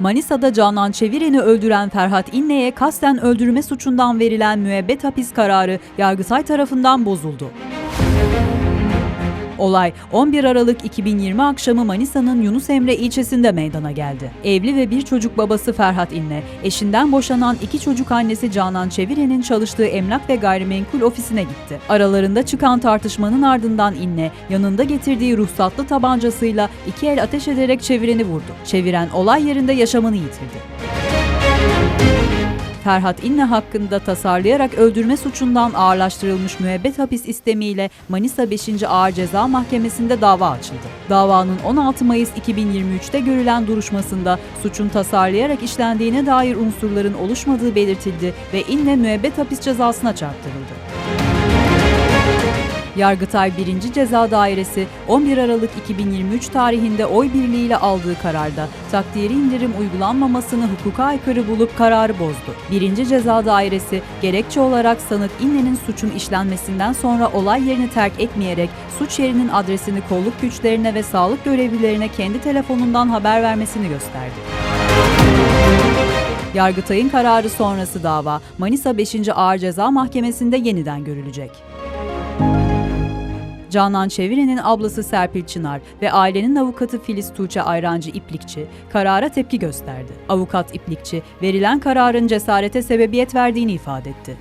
Manisa'da Canan Çeviren'i öldüren Ferhat İnne'ye kasten öldürme suçundan verilen müebbet hapis kararı Yargıtay tarafından bozuldu. Olay 11 Aralık 2020 akşamı Manisa'nın Yunus Emre ilçesinde meydana geldi. Evli ve bir çocuk babası Ferhat İnne, eşinden boşanan iki çocuk annesi Canan Çeviren'in çalıştığı emlak ve gayrimenkul ofisine gitti. Aralarında çıkan tartışmanın ardından İnne, yanında getirdiği ruhsatlı tabancasıyla iki el ateş ederek Çeviren'i vurdu. Çeviren olay yerinde yaşamını yitirdi. Ferhat İnne hakkında tasarlayarak öldürme suçundan ağırlaştırılmış müebbet hapis istemiyle Manisa 5. Ağır Ceza Mahkemesi'nde dava açıldı. Davanın 16 Mayıs 2023'te görülen duruşmasında suçun tasarlayarak işlendiğine dair unsurların oluşmadığı belirtildi ve İnne müebbet hapis cezasına çarptırıldı. Yargıtay 1. Ceza Dairesi 11 Aralık 2023 tarihinde oy birliğiyle aldığı kararda takdiri indirim uygulanmamasını hukuka aykırı bulup kararı bozdu. 1. Ceza Dairesi gerekçe olarak sanık İnne'nin suçun işlenmesinden sonra olay yerini terk etmeyerek suç yerinin adresini kolluk güçlerine ve sağlık görevlilerine kendi telefonundan haber vermesini gösterdi. Yargıtay'ın kararı sonrası dava Manisa 5. Ağır Ceza Mahkemesi'nde yeniden görülecek. Canan Çeviren'in ablası Serpil Çınar ve ailenin avukatı Filiz Tuğçe Ayrancı İplikçi karara tepki gösterdi. Avukat İplikçi verilen kararın cesarete sebebiyet verdiğini ifade etti.